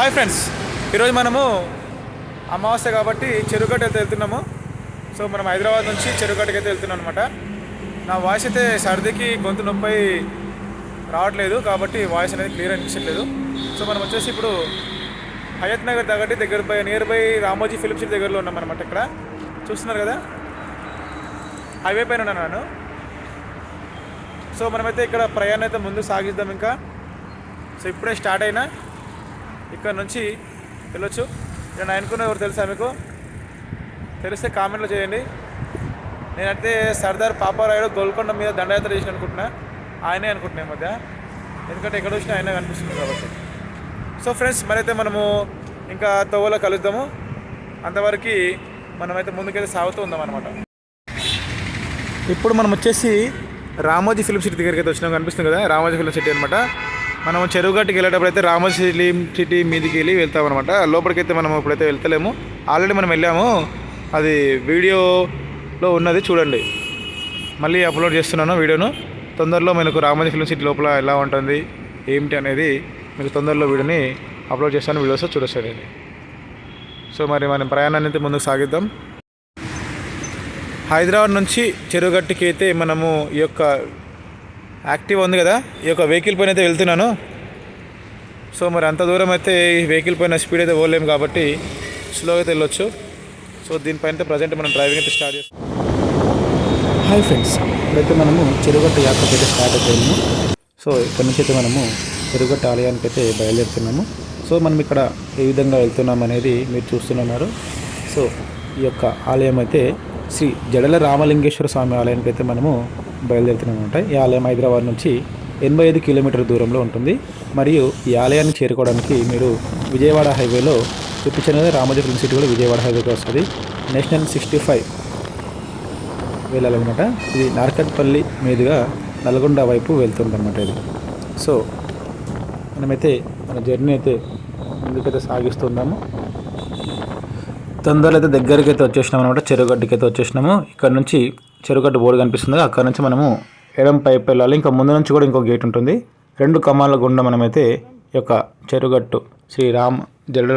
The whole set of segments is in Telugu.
Hi friends. ఈరోజు మనము అమావాస్య కాబట్టి చెరుగట్టు అయితే వెళ్తున్నాము. సో మనం హైదరాబాద్ నుంచి చెరుగట్టుకి అయితే వెళ్తున్నాం అనమాట నా వాయిస్ అయితే సర్దికి గొంతు నొప్పి రావట్లేదు కాబట్టి వాయిస్ అనేది క్లియర్ అనిపించట్లేదు. సో మనం వచ్చేసి ఇప్పుడు హయత్ నగర్ దగ్గర దగ్గర by near by Ramoji film city దగ్గరలో ఉన్నాం అనమాట ఇక్కడ. చూస్తున్నారు కదా? హైవే పైన ఉన్నాను నేను. సో మనమైతే ఇక్కడ ప్రయాణం అయితే ముందు సాగిద్దాం ఇంకా. సో ఇప్పుడే స్టార్ట్ అయినా ఇక్కడ నుంచి వెళ్ళొచ్చు. నేను అనుకున్న ఎవరు తెలుసా మీకు? తెలిస్తే కామెంట్లో చేయండి. నేనైతే సర్దార్ పాపారాయుడు గోల్కొండ మీద దండయాత్ర చేసిన అనుకుంటున్నా. ఆయనే అనుకుంటున్నా ఈ మధ్య. ఎందుకంటే ఎక్కడ వచ్చినా ఆయన కనిపిస్తుంది కాబట్టి. సో ఫ్రెండ్స్ మరైతే మనము ఇంకా తోవలో కలుద్దాము. అంతవరకు మనమైతే ముందుకైతే సాగుతూ ఉందాం అనమాట ఇప్పుడు మనం వచ్చేసి రామోజీ ఫిలిం సిటీ దగ్గరికి అయితే వచ్చినాం. కనిపిస్తుంది కదా? రామోజీ ఫిలిం సిటీ అనమాట మనం చెరువుగట్టుకి వెళ్ళేటప్పుడు అయితే రామోజీ ఫిలిం సిటీ మీదకి వెళ్ళి వెళ్తాం అనమాట లోపలికైతే మనం ఇప్పుడైతే వెళ్తలేము. ఆల్రెడీ మనం వెళ్ళాము. అది వీడియోలో ఉన్నది చూడండి. మళ్ళీ అప్లోడ్ చేస్తున్నాను వీడియోను. తొందరలో మనకు రామోజీ ఫిలిం సిటీ లోపల ఎలా ఉంటుంది ఏమిటి అనేది మీకు తొందరలో వీడియోని అప్లోడ్ చేస్తాను వీడియోస్ చూడొచ్చండి సో మరి మనం ప్రయాణాన్ని అయితే ముందుకు సాగిద్దాం. హైదరాబాద్ నుంచి చెరువుగట్టుకి అయితే మనము ఈ యొక్క యాక్టివ్ ఉంది కదా. ఈ యొక్క వెహికల్ పైన అయితే వెళ్తున్నాను. సో మరి అంత దూరం అయితే ఈ వెహికల్ పైన స్పీడ్ అయితే పోలేము కాబట్టి స్లో అయితే వెళ్ళొచ్చు. సో దీనిపైన అయితే ప్రజెంట్ మనం డ్రైవింగ్ అయితే స్టార్ట్ చేస్తాం. హాయ్ ఫ్రెండ్స్ ఇప్పుడైతే మనము చెరుగట్ట యాత్రకి అయితే స్టార్ట్ అయిపోయాము సో ఇక్కడ నుంచి అయితే మనము చెరుగట్ట ఆలయానికి అయితే బయలుదేరుతున్నాము. సో మనం ఇక్కడ ఏ విధంగా వెళ్తున్నాం అనేది మీరు చూస్తున్నారు. సో ఈ యొక్క ఆలయం అయితే శ్రీ జడల రామలింగేశ్వర స్వామి ఆలయానికి అయితే మనము బయలుదేరుతున్నామనమాట ఈ ఆలయం హైదరాబాద్ నుంచి ఎనభై ఐదు కిలోమీటర్ దూరంలో ఉంటుంది. మరియు ఈ ఆలయాన్ని చేరుకోవడానికి మీరు విజయవాడ హైవేలో చూపించినది రామోజీ ఫిల్మ్ సిటీ కూడా విజయవాడ హైవేకి వస్తుంది. నేషనల్ సిక్స్టీ ఫైవ్ వెళ్ళాలన్నమాట. ఇది నార్కట్పల్లి మీదుగా నల్గొండ వైపు వెళ్తుందన్నమాట ఇది. సో మనమైతే మన జర్నీ అయితే ముందుకైతే సాగిస్తున్నాము. తొందరలో అయితే దగ్గరికి అయితే వచ్చేసినాం అనమాట చెరుగడ్డకి అయితే వచ్చేసినాము. ఇక్కడ నుంచి చెరుగడ్డ బోర్డు కనిపిస్తుంది. అక్కడ నుంచి మనము ఎడం పైపు వెళ్ళాలి. ఇంకా ముందు నుంచి కూడా ఇంకో గేట్ ఉంటుంది. రెండు కమాల గుండా మనమైతే ఈ యొక్క చెరుగట్టు శ్రీ రామ్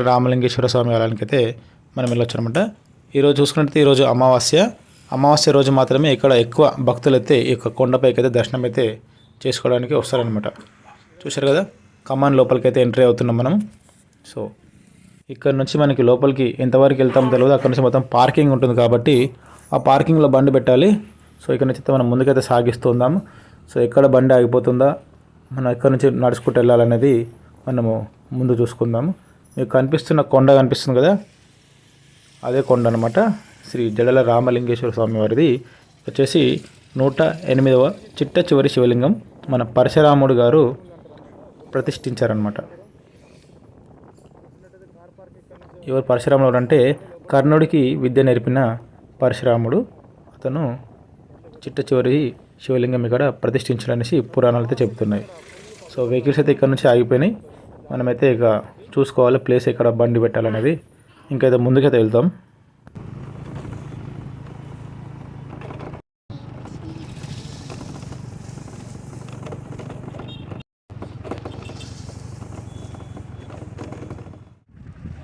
రామలింగేశ్వర స్వామి ఆలయానికి అయితే మనం వెళ్ళొచ్చు అనమాట ఈరోజు చూసుకున్నట్లయితే ఈరోజు అమావాస్య. అమావాస్య రోజు మాత్రమే ఇక్కడ ఎక్కువ భక్తులు అయితే ఈ యొక్క కొండపైకి అయితే దర్శనం అయితే చేసుకోవడానికి వస్తారనమాట చూశారు కదా? కమాన్ లోపలికి అయితే ఎంట్రీ అవుతున్నాం మనం. సో ఇక్కడ నుంచి మనకి లోపలికి ఎంతవరకు వెళ్తామో తెలియదు అక్కడ నుంచి మొత్తం పార్కింగ్ ఉంటుంది కాబట్టి ఆ పార్కింగ్లో బండి పెట్టాలి. సో ఇక్కడ నుంచి అయితే మనం ముందుకైతే సాగిస్తుందాము సో ఎక్కడ బండి ఆగిపోతుందా మనం ఎక్కడి నుంచి నడుచుకుంటూ వెళ్ళాలనేది మనము ముందు చూసుకుందాము మీకు కనిపిస్తున్న కొండ కనిపిస్తుంది కదా? అదే కొండ అనమాట శ్రీ జడల రామలింగేశ్వర స్వామి వారిది. వచ్చేసి నూట ఎనిమిదవ చిట్ట చివరి శివలింగం మన పరశురాముడు గారు ప్రతిష్ఠించారనమాట ఎవరు పరశురాముడు అంటే కర్ణుడికి విద్య నేర్పిన పరశురాముడు. అతను చిట్ట చివరి శివలింగం ఇక్కడ ప్రతిష్ఠించడనేసి పురాణాలు అయితే చెబుతున్నాయి. సో వెహికల్స్ అయితే ఇక్కడ నుంచి ఆగిపోయినాయి. మనమైతే ఇక చూసుకోవాలి ప్లేస్ ఎక్కడ బండి పెట్టాలనేది. ఇంకైతే ముందుకైతే వెళ్తాం.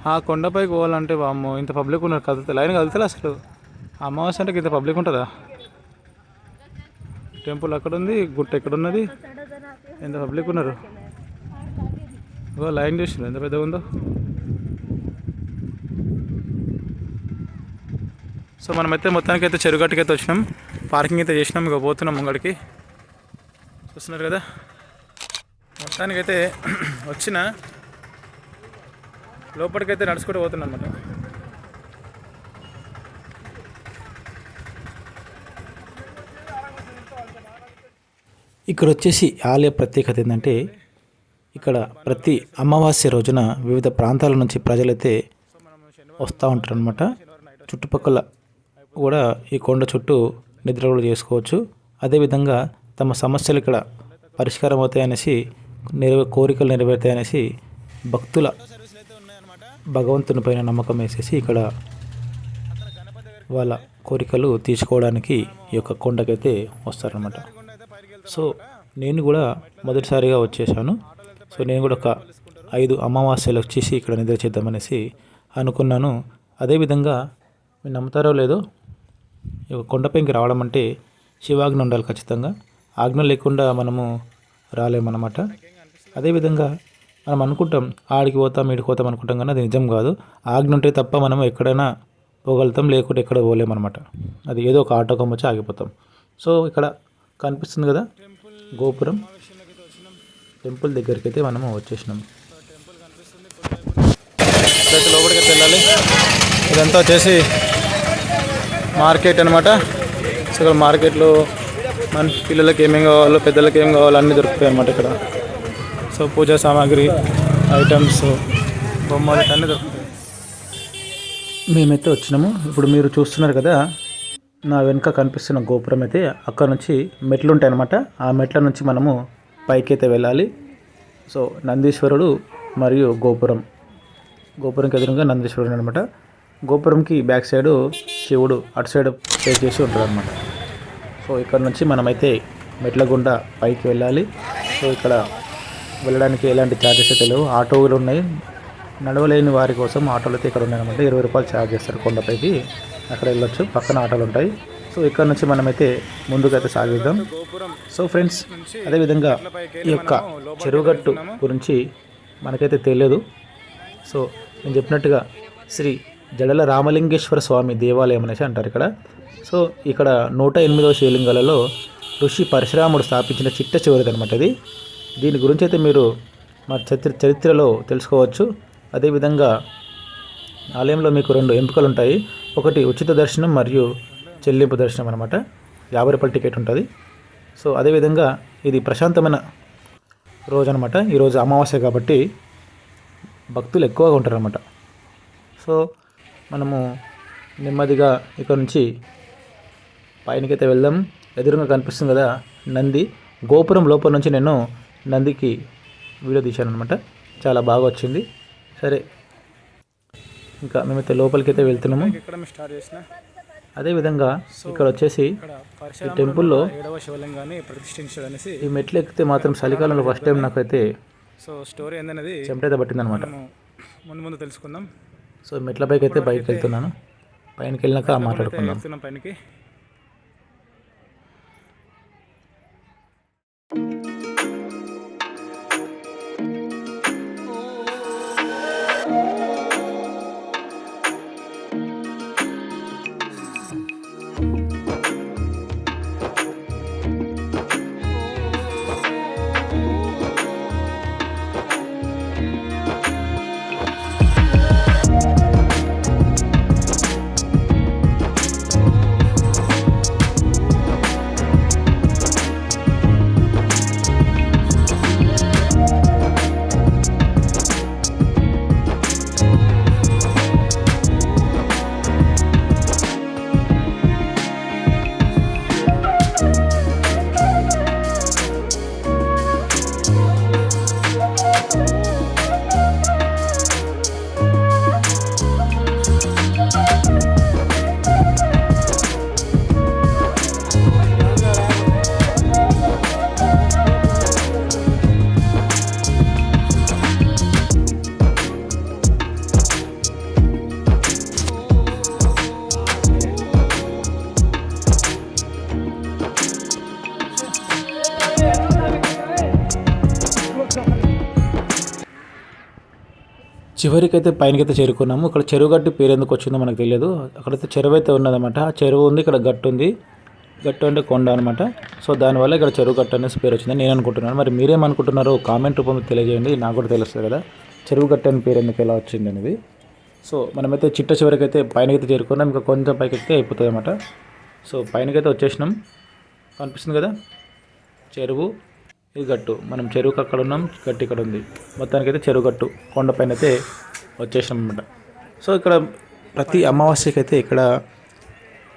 ఆ కొండపైకి పోవాలంటే వామ్మో ఇంత పబ్లిక్ ఉన్నారు కదిలితే లైన్ కదిలితే అసలు? అమావాస్య అంటే ఇంత పబ్లిక్ ఉంటుందా? టెంపుల్ అక్కడ ఉంది గుట్ట ఎక్కడ ఉన్నది ఎంత పబ్లిక్ ఉన్నారు? ఇగో లైన్ చూసింది ఎంత పెద్దగా ఉందో? సో మనమైతే మొత్తానికి అయితే చెరుగట్టుకి అయితే వచ్చినాం. పార్కింగ్ అయితే చేసినాం ఇక పోతున్నాం ముంగడికి. చూస్తున్నారు కదా? మొత్తానికైతే వచ్చిన లోపలికైతే నడుచుకుంటూ పోతున్నాను అనమాట ఇక్కడ వచ్చేసి ఆలయ ప్రత్యేకత ఏంటంటే ఇక్కడ ప్రతి అమావాస్య రోజున వివిధ ప్రాంతాల నుంచి ప్రజలైతే వస్తూ ఉంటారు అనమాట చుట్టుపక్కల కూడా ఈ కొండ చుట్టూ నిద్ర కూడా చేసుకోవచ్చు. అదేవిధంగా తమ సమస్యలు ఇక్కడ పరిష్కారం అవుతాయనేసి నెరవే కోరికలు నెరవేరుతాయనేసి భక్తుల భగవంతుని పైన నమ్మకం వేసేసి ఇక్కడ వాళ్ళ కోరికలు తీర్చుకోవడానికి ఈ యొక్క కొండకైతే వస్తారనమాట సో నేను కూడా మొదటిసారిగా వచ్చేసాను. సో నేను కూడా ఒక ఐదు అమావాస్యలు వచ్చేసి ఇక్కడ నిద్ర చేద్దామనేసి అనుకున్నాను. అదేవిధంగా మీరు నమ్ముతారో లేదో ఈ యొక్క కొండపైకి రావడం అంటే శివాగ్ని ఉండాలి ఖచ్చితంగా. ఆజ్ఞ లేకుండా మనము రాలేమన్నమాట. అదేవిధంగా మనం అనుకుంటాం ఆడికి పోతాం ఈడికి పోతాం అనుకుంటాం కానీ అది నిజం కాదు. ఆజ్ఞ ఉంటే తప్ప మనం ఎక్కడైనా పోగలుగుతాం లేకుంటే ఎక్కడ పోలేమన్నమాట. అది ఏదో ఒక ఆటో వచ్చి ఆగిపోతాం. సో ఇక్కడ కనిపిస్తుంది కదా గోపురం. టెంపుల్ దగ్గరికి అయితే మనము వచ్చేసినాం. లోపలికి అయితే వెళ్ళాలి. ఇదంతా వచ్చేసి మార్కెట్ అనమాట సో ఇక్కడ మార్కెట్లో మన పిల్లలకి ఏమేమి కావాలో పెద్దలకి ఏం కావాలో అన్నీ దొరుకుతాయి అనమాట ఇక్కడ. సో పూజా సామాగ్రి ఐటమ్స్ బొమ్మలు అన్నీ దొరుకుతాయి. మేమైతే వచ్చినాము. ఇప్పుడు మీరు చూస్తున్నారు కదా నా వెనుక కనిపిస్తున్న గోపురం అయితే అక్కడ నుంచి మెట్లు ఉంటాయి అనమాట ఆ మెట్ల నుంచి మనము పైకి అయితే వెళ్ళాలి. సో నందీశ్వరుడు మరియు గోపురం. గోపురంకి ఎదురుగా నందీశ్వరుడు అనమాట గోపురంకి బ్యాక్ సైడ్ శివుడు అటు సైడ్ ఫేస్ చేసి ఉంటాడు అనమాట సో ఇక్కడ నుంచి మనమైతే మెట్ల గుండా పైకి వెళ్ళాలి. సో ఇక్కడ వెళ్ళడానికి ఎలాంటి ఛార్జెస్ అయితే లేవు. ఆటోలు ఉన్నాయి. నడవలేని వారి కోసం ఆటోలు అయితే ఇక్కడ ఉన్నాయన్నమాట. ఇరవై రూపాయలు ఛార్జ్ చేస్తారు కొండపైకి. అక్కడ వెళ్ళొచ్చు. పక్కన ఆటోలు ఉంటాయి. సో ఇక్కడ నుంచి మనమైతే ముందుకైతే సాగిద్దాం. సో ఫ్రెండ్స్ అదేవిధంగా ఈ యొక్క చెరువుగట్టు గురించి మనకైతే తెలియదు. సో నేను చెప్పినట్టుగా శ్రీ జడల రామలింగేశ్వర స్వామి దేవాలయం అనేసి అంటారు ఇక్కడ. సో ఇక్కడ నూట ఎనిమిదవ శివలింగాలలో ఋషి పరశురాముడు స్థాపించిన చిట్ట చివరిది అనమాట ఇది. దీని గురించి అయితే మీరు మా చరిత్ర చరిత్రలో తెలుసుకోవచ్చు. అదేవిధంగా ఆలయంలో మీకు రెండు ఎంపికలు ఉంటాయి ఒకటి ఉచిత దర్శనం మరియు చెల్లింపు దర్శనం అనమాట యాభై రూపాయల టికెట్ ఉంటుంది. సో అదేవిధంగా ఇది ప్రశాంతమైన రోజు అనమాట ఈరోజు అమావాస్య కాబట్టి భక్తులు ఎక్కువగా ఉంటారనమాట సో మనము నెమ్మదిగా ఇక్కడ నుంచి పైనకైతే వెళ్దాం. ఎదురుగా కనిపిస్తుంది కదా నంది. గోపురం లోపల నుంచి నేను నందికి వీడియో తీశాను అనమాట చాలా బాగా వచ్చింది. సరే. ఇంకా మేమైతే లోపలికి అయితే వెళ్తున్నాము అదేవిధంగా ఇక్కడ వచ్చేసి ఈ టెంపుల్లో ఈ మెట్లు ఎక్కితే మాత్రం చలికాలంలో ఫస్ట్ టైం నాకైతే సో స్టోరీ ఏందనేది చెమటైతే పట్టిందనమాట మనము ముందు ముందు తెలుసుకుందాం. సో మెట్ల పైకి అయితే బైక్ వెళ్తున్నాను పైనకి వెళ్ళినాక మాట్లాడుకుందాం పైనకి. చివరికైతే పైనకైతే చేరుకున్నాము. ఇక్కడ చెరువు గట్టు పేరు ఎందుకు వచ్చిందో మనకు తెలియదు. అక్కడైతే చెరువు అయితే ఉన్నదన్నమాట. ఆ చెరువు ఉంది ఇక్కడ గట్టు ఉంది. గట్టు అంటే కొండ అనమాట సో దానివల్ల ఇక్కడ చెరువు గట్టు అనేసి పేరు వచ్చిందని నేను అనుకుంటున్నాను. మరి మీరేమనుకుంటున్నారో కామెంట్ రూపంలో తెలియజేయండి. నాకు కూడా తెలుస్తుంది కదా. చెరువు గట్టు అని పేరు ఎందుకు ఎలా వచ్చింది అనేది. సో మనమైతే చిట్ట చివరికైతే పైనకైతే చేరుకున్నాం. ఇంకా కొంచెం పైకి ఎక్కితే అయిపోతుంది అనమాట సో పైనకైతే వచ్చేసినాం. కనిపిస్తుంది కదా? చెరువు. ఇది గట్టు. మనం చెరువుకి అక్కడ ఉన్నాం గట్టు ఇక్కడ ఉంది. మొత్తానికైతే చెరువు గట్టు. కొండపైన అయితే వచ్చేసినాం అనమాట సో ఇక్కడ ప్రతి అమావాస్యకి అయితే ఇక్కడ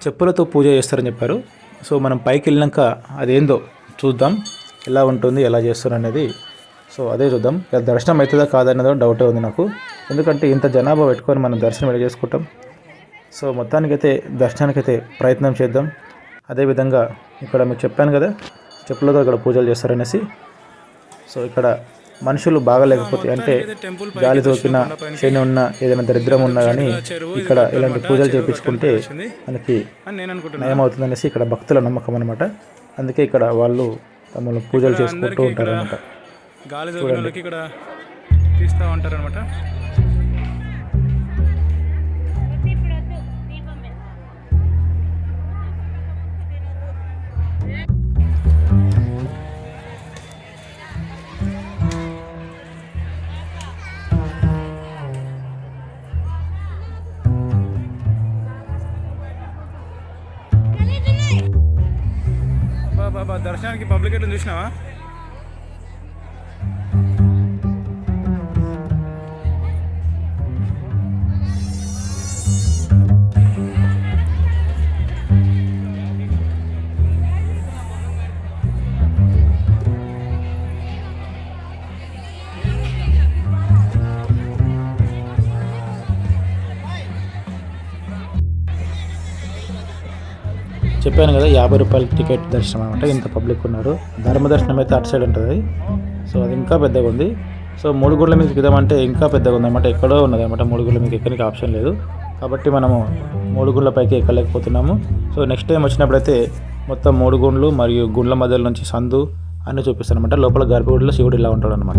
చెప్పులతో పూజ చేస్తారని చెప్పారు. సో మనం పైకి వెళ్ళినాక అదేందో చూద్దాం. ఎలా ఉంటుంది ఎలా చేస్తారు అనేది. సో అదే చూద్దాం. దర్శనం అవుతుందా కాదన్నదో డౌటే ఉంది నాకు. ఎందుకంటే ఇంత జనాభా పెట్టుకొని మనం దర్శనం ఎలా చేసుకుంటాం. సో మొత్తానికైతే దర్శనానికైతే ప్రయత్నం చేద్దాం. అదేవిధంగా ఇక్కడ మీకు చెప్పాను కదా చెప్పులతో ఇక్కడ పూజలు చేస్తారనేసి. సో ఇక్కడ మనుషులు బాగా లేకపోతే అంటే గాలి తోకిన శని ఉన్న ఏదైనా దరిద్రం ఉన్నా కానీ ఇక్కడ ఇలాంటి పూజలు చేపించుకుంటే మనకి అని నేను ఇక్కడ భక్తుల నమ్మకం అనమాట అందుకే ఇక్కడ వాళ్ళు తమను పూజలు చేసుకుంటూ ఉంటారు అనమాట గాలి ఇక్కడ తీస్తూ ఉంటారు అనమాట దర్శనానికి పబ్లిక్ ఎట్లా చూసినావా? చెప్పాను కదా యాభై రూపాయల టికెట్ దర్శనం అనమాట ఇంత పబ్లిక్ ఉన్నారు. ధర్మ దర్శనం అయితే అటు సైడ్ ఉంటుంది. సో అది ఇంకా పెద్దగా ఉంది. సో మూడు గుడ్ల మీకు దిగుదామంటే ఇంకా పెద్దగా ఉంది అనమాట ఎక్కడో ఉన్నది అనమాట మూడు గుడ్ల మీకు ఎక్కడానికి ఆప్షన్ లేదు. కాబట్టి మనము మూడు గుండ్ల పైకి ఎక్కలేకపోతున్నాము. సో నెక్స్ట్ టైం వచ్చినప్పుడైతే మొత్తం మూడు గుండ్లు మరియు గుండ్ల మధ్యలో నుంచి సందు అన్నీ చూపిస్తాను అనమాట లోపల గర్భగుడిలో శివుడు ఇలా ఉంటాడు అనమాట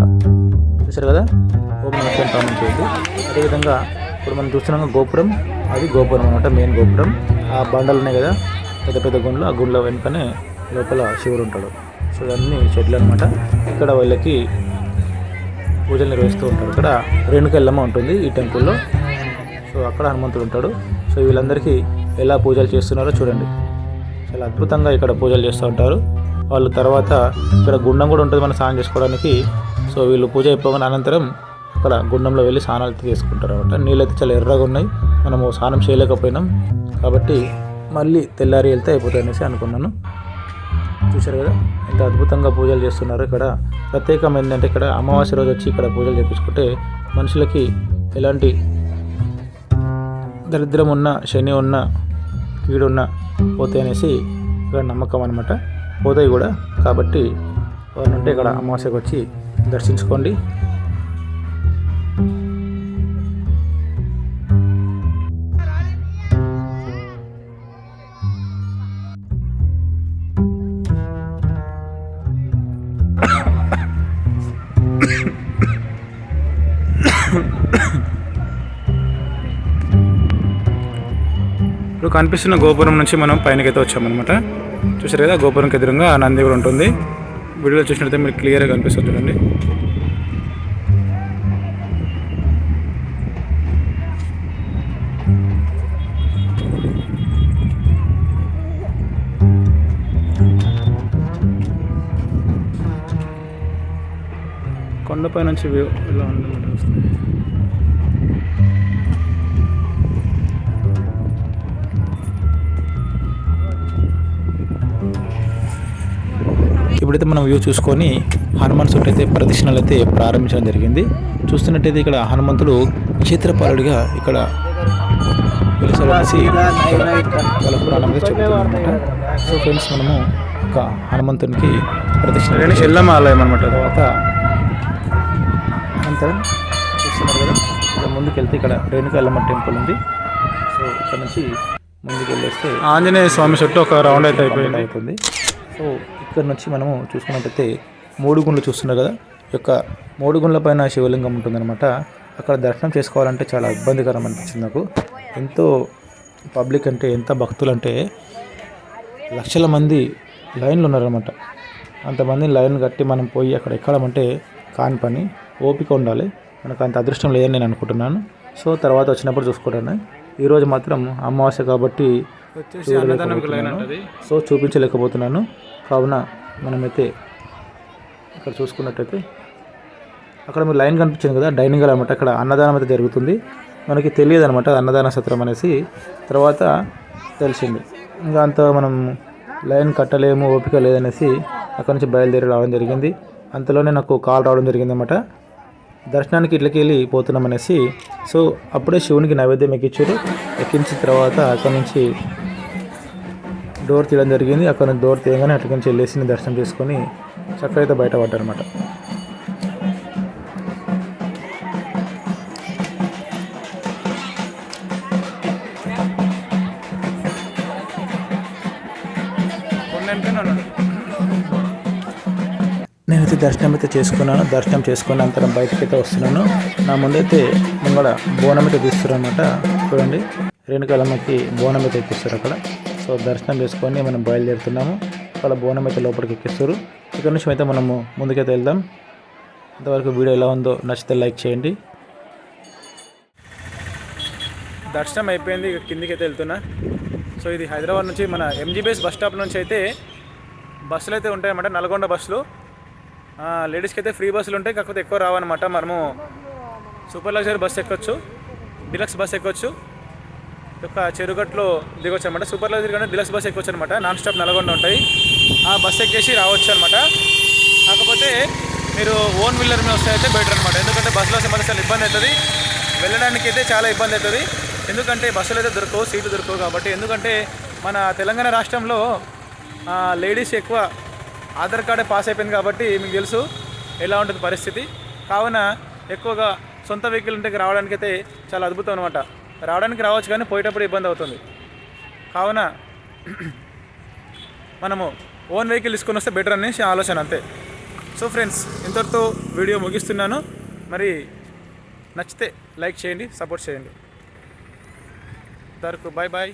చూసారు కదా? గోపురం నమః ప్రారంభం అదేవిధంగా ఇప్పుడు మనం చూస్తున్నాం గోపురం. అది గోపురం అనమాట మెయిన్ గోపురం. ఆ బండలు ఉన్నాయి కదా? పెద్ద పెద్ద గుండ్లు ఆ గుండ్ల వెనుకనే లోపల శివుడు ఉంటాడు. సో ఇవన్నీ చెట్లు అనమాట ఇక్కడ వాళ్ళకి పూజలు నిర్వహిస్తూ ఉంటారు. ఇక్కడ రేణుక ఉంటుంది ఈ టెంపుల్లో. సో అక్కడ హనుమంతుడు ఉంటాడు. సో వీళ్ళందరికీ ఎలా పూజలు చేస్తున్నారో చూడండి. చాలా అద్భుతంగా ఇక్కడ పూజలు చేస్తూ ఉంటారు. వాళ్ళు తర్వాత ఇక్కడ గుండం కూడా ఉంటుంది మనం స్నానం చేసుకోవడానికి. సో వీళ్ళు పూజ అయిపోగానే అనంతరం అక్కడ గుండంలో వెళ్ళి స్నానాలు చేసుకుంటారు అనమాట నీళ్ళైతే చాలా ఎర్రగా ఉన్నాయి. మనము స్నానం చేయలేకపోయినాం. కాబట్టి మళ్ళీ తెల్లారి వెళ్తే అయిపోతాయి అనేసి అనుకున్నాను. చూశారు కదా ఎంత అద్భుతంగా పూజలు చేస్తున్నారు ఇక్కడ. ప్రత్యేకం ఏంటంటే ఇక్కడ అమావాస్య రోజు వచ్చి ఇక్కడ పూజలు చేపించుకుంటే మనుషులకి ఎలాంటి దరిద్రం ఉన్న శని ఉన్న కీడున్న పోతాయి అనేసి ఇక్కడ నమ్మకం అనమాట పోతాయి కూడా. కాబట్టి వారి నుండి ఇక్కడ అమావాస్యకు వచ్చి దర్శించుకోండి. కనిపిస్తున్న గోపురం నుంచి మనం పైనకైతే వచ్చామన్నమాట. చూసారు కదా గోపురంకి ఎదురుగా ఆ నంది కూడా ఉంటుంది. వీడియోలో చూసినట్లయితే మీరు క్లియర్గా కనిపిస్తుంది చూడండి. కొండపై నుంచి వ్యూ ఇలా ఉంటుంది ఇప్పుడైతే మనం వ్యూ చూసుకొని హనుమాన్ చుట్టూ అయితే ప్రదక్షిణలు అయితే ప్రారంభించడం జరిగింది. చూస్తున్నట్టయితే ఇక్కడ హనుమంతుడు క్షేత్రపాలుడిగా ఇక్కడ వాళ్ళ పురాణం సో ఫ్రెండ్స్ మనము ఒక హనుమంతునికి ప్రదక్షిణ రేణు ఎల్లమ్మ ఆలయం అనమాట తర్వాత అనంతరం చూస్తున్నారు కదా ఇక్కడ ముందుకు వెళ్తే ఇక్కడ రేణుక ఎల్లమ్మ టెంపుల్ ఉంది. సో ఇక్కడ నుంచి ముందుకు వెళ్ళేస్తే ఆంజనేయ స్వామి చుట్టూ ఒక రౌండ్ అయితే అయిపోయింది. అవుతుంది. సో ఇక్కడ నుంచి మనము చూసుకున్నట్టయితే మూడు గుండ్లు చూస్తున్నారు కదా ఈ యొక్క మూడు గుండ్ల పైన శివలింగం ఉంటుందన్నమాట. అక్కడ దర్శనం చేసుకోవాలంటే చాలా ఇబ్బందికరం అనిపించింది నాకు. ఎంతో పబ్లిక్ అంటే ఎంత భక్తులు అంటే లక్షల మంది లైన్లు ఉన్నారన్నమాట. అంతమంది లైన్ కట్టి మనం పోయి అక్కడ ఎక్కడమంటే కాని పని ఓపిక ఉండాలి. మనకు అంత అదృష్టం లేదని నేను అనుకుంటున్నాను. సో తర్వాత వచ్చినప్పుడు చూసుకుంటాను ఈరోజు మాత్రం అమావాస్య కాబట్టి సో చూపించలేకపోతున్నాను. కావున మనమైతే ఇక్కడ చూసుకున్నట్టయితే అక్కడ మీరు లైన్ కనిపించింది కదా డైనింగ్ హాల్ అనమాట అక్కడ అన్నదానం అయితే జరుగుతుంది. మనకి తెలియదు అనమాట అన్నదాన సత్రం అనేసి. తర్వాత తెలిసింది. ఇంకా అంత మనం లైన్ కట్టలేము ఓపిక లేదనేసి అక్కడ నుంచి బయలుదేరి రావడం జరిగింది. అంతలోనే నాకు కాల్ రావడం జరిగింది అనమాట దర్శనానికి ఇట్లకి వెళ్ళి పోతున్నాం అనేసి. సో అప్పుడే శివునికి నైవేద్యం ఎక్కించారు ఎక్కించిన తర్వాత అక్కడ నుంచి డోర్ తీయడం జరిగింది. అక్కడ నుంచి డోర్ తీయగానే అటు నుంచి వెళ్ళేసి దర్శనం చేసుకొని చక్కగా అయితే బయటపడ్డారనమాట నేనైతే దర్శనం అయితే చేసుకున్నాను. దర్శనం చేసుకున్న అంతరం బయటకైతే అయితే వస్తున్నాను. నా ముందైతే ముంగడ బోనం అయితే తీస్తారు అనమాట చూడండి రేణుకాలమ్మకి బోనం అయితే ఎక్కిస్తారు అక్కడ. సో దర్శనం చేసుకొని మనం బయలుదేరుతున్నాము. వాళ్ళ బోనం అయితే లోపలికి ఎక్కిస్తారు. ఇక్కడ నుంచి అయితే మనము ముందుకైతే వెళ్దాం. ఇంతవరకు వీడియో ఎలా ఉందో నచ్చితే లైక్ చేయండి. దర్శనం అయిపోయింది ఇక కిందికి అయితే వెళ్తున్నా. సో ఇది హైదరాబాద్ నుంచి మన ఎంజీబీఎస్ బస్ స్టాప్ నుంచి అయితే బస్సులు అయితే ఉంటాయన్నమాట నల్గొండ బస్సులు. లేడీస్కి అయితే ఫ్రీ బస్సులు ఉంటాయి కాకపోతే ఎక్కువ రావన్నమాట మనము. సూపర్ లగ్జరీ బస్ ఎక్కొచ్చు డిలక్స్ బస్ ఎక్కొచ్చు. యొక్క చెరుగట్లో దిగొచ్చు అనమాట సూపర్ లగ్జరీ కానీ డిలక్స్ బస్ ఎక్కొచ్చు అనమాట నాన్ స్టాప్ నల్గొండ ఉంటాయి. ఆ బస్ ఎక్కేసి రావచ్చు అనమాట కాకపోతే మీరు ఓన్ వీలర్ మీద వస్తే అయితే బెటర్ అనమాట ఎందుకంటే బస్సులో వస్తే మనకు చాలా ఇబ్బంది అవుతుంది. వెళ్ళడానికి అయితే చాలా ఇబ్బంది అవుతుంది. ఎందుకంటే బస్సులు అయితే దొరకవు సీట్లు దొరకవు కాబట్టి. ఎందుకంటే మన తెలంగాణ రాష్ట్రంలో లేడీస్ ఎక్కువ ఆధార్ కార్డే పాస్ అయిపోయింది కాబట్టి మీకు తెలుసు ఎలా ఉంటుంది పరిస్థితి. కావున ఎక్కువగా సొంత వెహికల్ ఇంటికి రావడానికి అయితే చాలా అద్భుతం అనమాట రావడానికి రావచ్చు కానీ పోయేటప్పుడు ఇబ్బంది అవుతుంది. కావున మనము ఓన్ వెహికల్ తీసుకొని వస్తే బెటర్ అనేసి ఆలోచన అంతే. సో ఫ్రెండ్స్ ఇంతటితో వీడియో ముగిస్తున్నాను. మరి నచ్చితే లైక్ చేయండి సపోర్ట్ చేయండి. ఇంతవరకు బాయ్ బాయ్